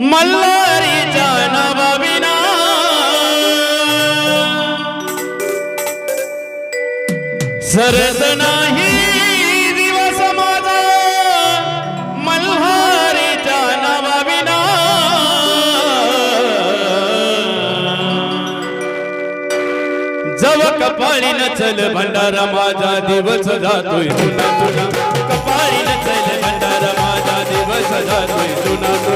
मल्हारीच्या नवाविना सरस नाही दिवस माझा। मल्हारीच्या नवाविना जव कपाळी न चल भंडारा माझा दिवस जातोय। तुला तुला कपाळी न चल भंडारा माझा दिवस जातोय। तुला तुला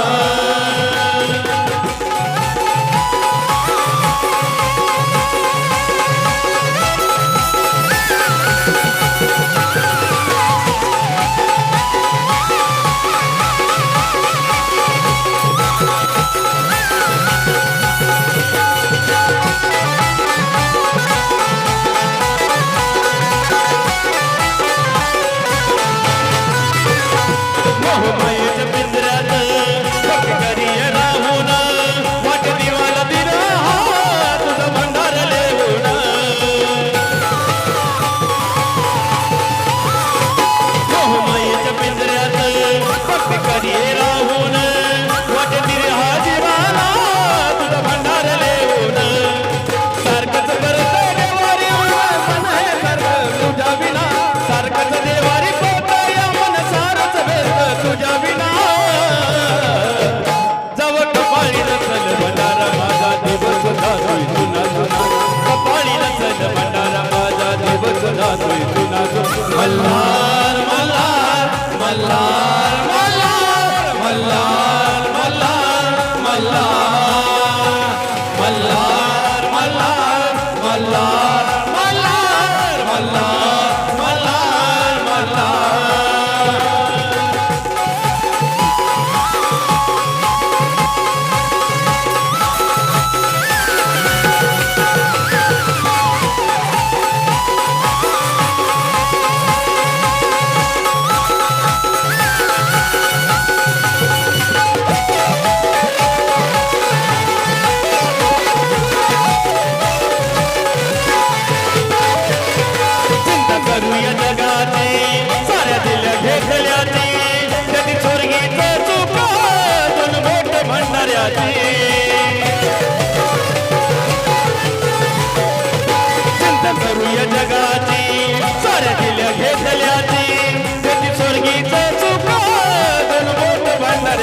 我们。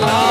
Bye.